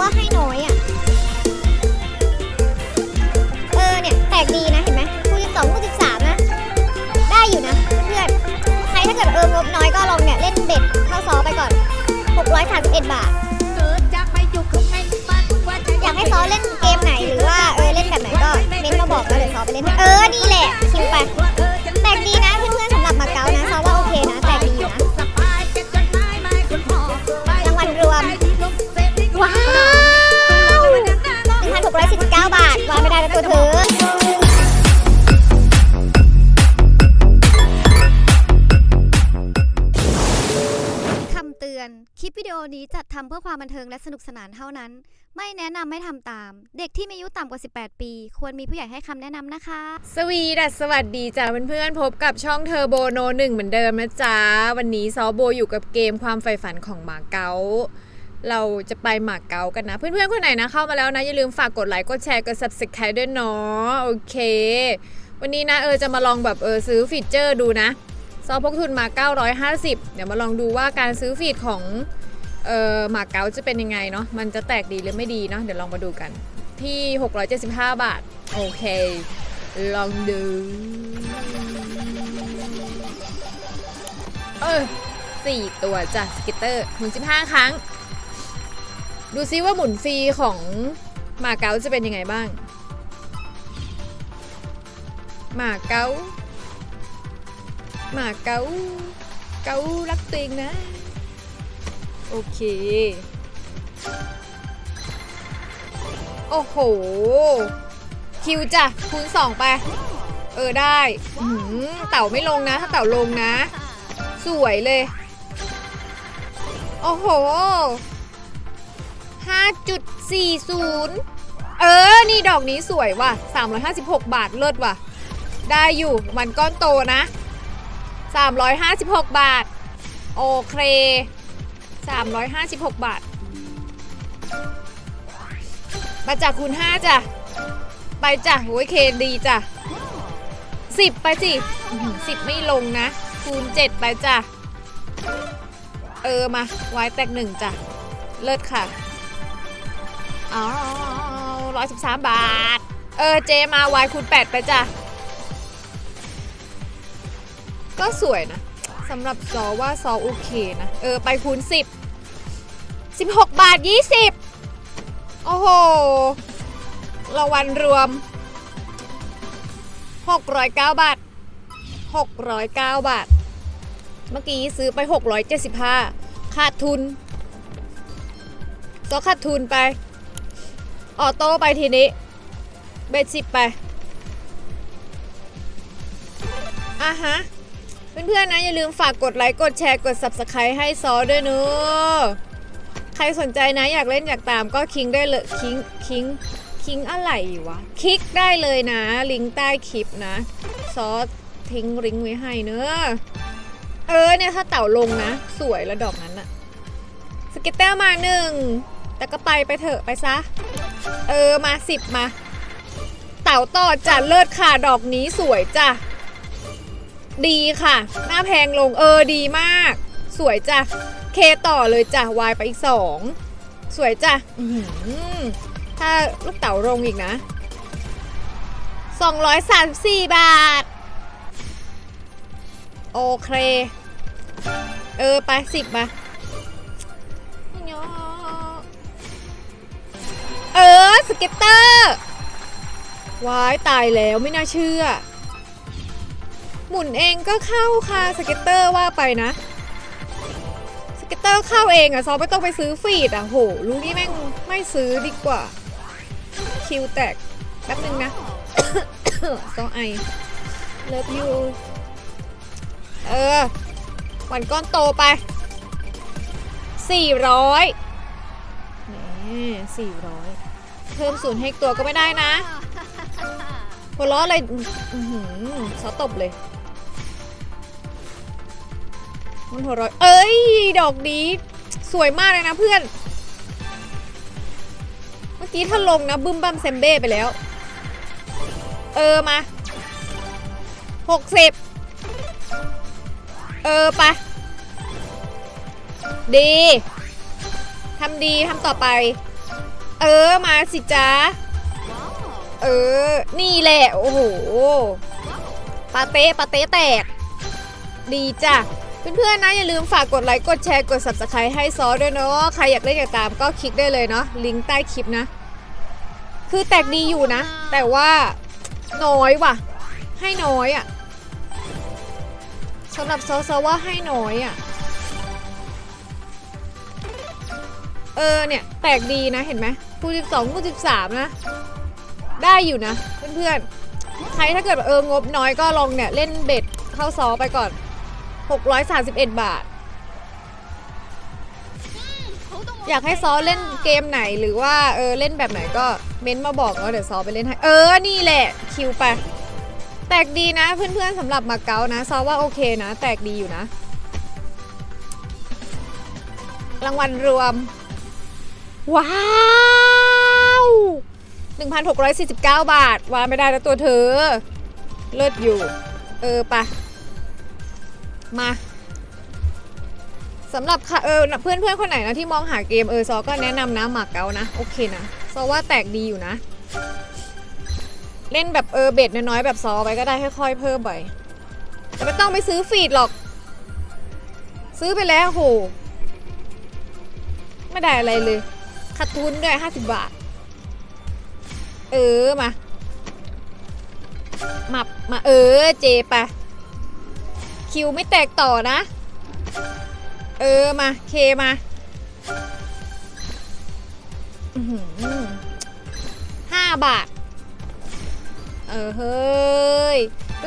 ว่าให้น้อยอะ เออเนี่ยแตกดีนะเห็นไหมคูณสิบสองคูณสิบสามนะ ได้อยู่นะเพื่อนใครถ้าเกิดเอองบน้อยก็ลองเนี่ยเล่นเบ็ดเข้าซอไปก่อน 631 บาท เกิดจากไม่อยู่คือไม่ปันว่าจะอยากให้ซอเล่นเกมไหนหรือว่าเออเล่นแบบไหนก็เม้นมาบอกแล้วเดี๋ยวซอไปเล่นให้เออนี่แหละคิวไป คำเตือนคลิปวิดีโอนี้จัดทำเพื่อความบันเทิงและสนุกสนานเท่านั้น ไม่แนะนำให้ทำตาม เด็กที่มีอายุต่ำกว่า 18 ปี ควรมีผู้ใหญ่ให้คำแนะนำนะคะ สวีดัสสวัสดีจ้าเพื่อนๆพบกับช่องเทอร์โบโนหนึ่งเหมือนเดิมนะจ๊ะ วันนี้ซอโบอยู่กับเกมความใฝ่ฝันของหมาเก๊าเราจะไปหมาเก๊ากันนะ เพื่อนๆคนไหนนะเข้ามาแล้วนะ อย่าลืมฝากกดไลค์กดแชร์กด subscribe ด้วยเนาะโอเค วันนี้นะเออจะมาลองแบบเออซื้อฟีเจอร์ดูนะ ซอพกทุนมา 950 เดี๋ยวมาลองดูว่าการซื้อฟีดของเออหมาเก๊าจะเป็นยังไงเนาะมันจะแตกดีหรือไม่ดีเนาะเดี๋ยวลองมาดูกัน ที่ 675 บาท โอเค ลองดูเออสี่ตัวจ้ะสกิตเตอร์หมุน 15 ครั้ง ดูซิว่าหมุนฟรีของมาเก๊าจะเป็นยังไงบ้าง มาเก๊า มาเกาเการักตัวเองนะ โอเค โอ้โห คิวจ้ะคูณสองไป เออได้หือเต่าไม่ลงนะ ถ้าเต่าลงนะ สวยเลย โอ้โห5.40 เออ นี่ดอกนี้สวยว่ะ 356 บาทเลิศว่ะ ได้อยู่ มันก้อนโตนะ 356 บาท โอเค 356 บาท มาจากคูณ5จ้ะ ไปจ้ะโอ้ยเคดีจ้ะสิบไปสิสิบไม่ลงนะ คูณเจ็ดไปจ้ะ เออ มา ไว้แตกหนึ่งจ้ะ เลิศค่ะอ๋อร้อยสิบสามบาท เออ เจมาวายคูณแปดไปจ้ะ ก็สวยนะสำหรับซอว่าซอโอเคนะ เออ ไปคูณสิบสิบหกบาทยี่สิบโอ้โหรางวัลรวม 609 บาท 609 บาท เมื่อกี้ซื้อไป 675 ขาดทุน ก็ขาดทุนไป ออโต้ไปทีนี้ เบสสิบไปอะฮะ เพื่อนๆนะอย่าลืมฝากกดไลค์กดแชร์กด Subscribe ให้ซอด้วยเนอะใครสนใจนะอยากเล่นอยากตามก็คิงได้เลยคิงคิงคิงอะไรวะคลิกได้เลยนะ ลิงก์ใต้คลิปนะ ซอสทิ้งลิงก์ไว้ให้เนอะเออเนี่ยถ้าเต่าลงนะ สวยแล้วดอกนั้นอะสเก็ตเตอร์มาหนึ่งแต่ก็ไปไปเถอะไปซะ เออมาสิบมา เต่าต่อจ้ะเลิศค่ะดอกนี้สวยจ้ะ ดีค่ะ หน้าแพงลงเออดีมาก สวยจ้ะ เคต่อเลยจ้ะวายไปอีกสองสวยจ้ะถ้าลูกเต๋าลงอีกนะ 234 บาท โอเค เออ ไปสิบมาเออ สเก็ตเตอร์ ว้าย ตายแล้วไม่น่าเชื่อ หมุนเองก็เข้าค่ะสเก็ตเตอร์ว่าไปนะสเก็ตเตอร์เข้าเองอะซอไม่ต้องไปซื้อฟีดอะโหรู้นี่แม่งไม่ซื้อดีกว่า คิวแตกแป๊บนึงนะซอไอเลิฟยูเออวันก้อนโตไป400นี่400เพิ่มศูนย์ให้ตัวก็ไม่ได้นะหัวล้ออะไรอื้อหือซอตบเลย นหัวเร้อยเอ้ย ดอกนี้ สวยมากเลยนะเพื่อน เมื่อกี้ถ้าลงนะบึ้มบั้มเซมเบ้ไปแล้ว เออมาหกสิบเออไปะดีทำดีทำต่อไป เออมาสิจ้าเออ นี่แหละ โอ้โห ปาเต้ปาเต้แตก ดีจ้ะ เพื่อนๆนะอย่าลืมฝากกดไลค์กดแชร์กด subscribe ให้ซอด้วยเนาะใครอยากเล่นอยากตามก็คลิกได้เลยเนาะลิงก์ใต้คลิปนะ คือแตกดีอยู่นะ แต่ว่าน้อยว่ะ ให้น้อยอะ่ะสำหรับซอซอว่าให้น้อยอะ่ะเออเนี่ย แตกดีนะเห็นไหมคูณสิบสองคูณสิบสามนะ ได้อยู่นะ เพื่อนๆ ใครถ้าเกิดเอองบน้อยก็ลองเนี่ย เล่นเบ็ดเข้าซอไปก่อน 631 บาท อยากให้ซอเล่นเกมไหนหรือว่าเออเล่นแบบไหนก็เม้นมาบอกเนาเดี๋ยวซอไปเล่นให้ เออ นี่แหละ คิวไป แตกดีนะเพื่อนๆสำหรับมาเก๊านะ ซอว่าโอเคนะ แตกดีอยู่นะ รางวัลรวม ว้าว1,649 บาท วางไม่ได้แล้วตัวเธอ เลิศอยู่ เออไปะ มาสำหรับค่ะเออเพื่อนเพื่อนๆคนไหนนะที่มองหาเกมเออซอก็แนะนำนะหมากเกานะ โอเคนะซอว่าแตกดีอยู่นะ เล่นแบบเออเบ็ดน้อยๆแบบซอไปก็ได้ค่อยๆเพิ่มไปแต่ไม่ต้องไปซื้อฟีดหรอก ซื้อไปแล้วโห ไม่ได้อะไรเลยขาดทุนด้วย50บาท เออมามามาเออเจไปะ คิวไม่แตกต่อนะ เออมาเคมาห้าบาท เออเฮ้ย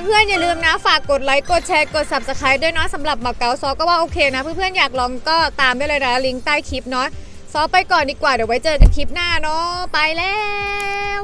เพื่อนๆอย่าลืมนะฝากกดไลค์กดแชร์กด subscribe ด้วยเนาะสำหรับมาเก๊าซอก็ว่าโอเคนะ เพื่อนๆอยากลองก็ตามได้เลยนะลิงก์ใต้คลิปเนาะซอไปก่อนดีกว่า เดี๋ยวไว้เจอกันคลิปหน้าเนาะไปแล้ว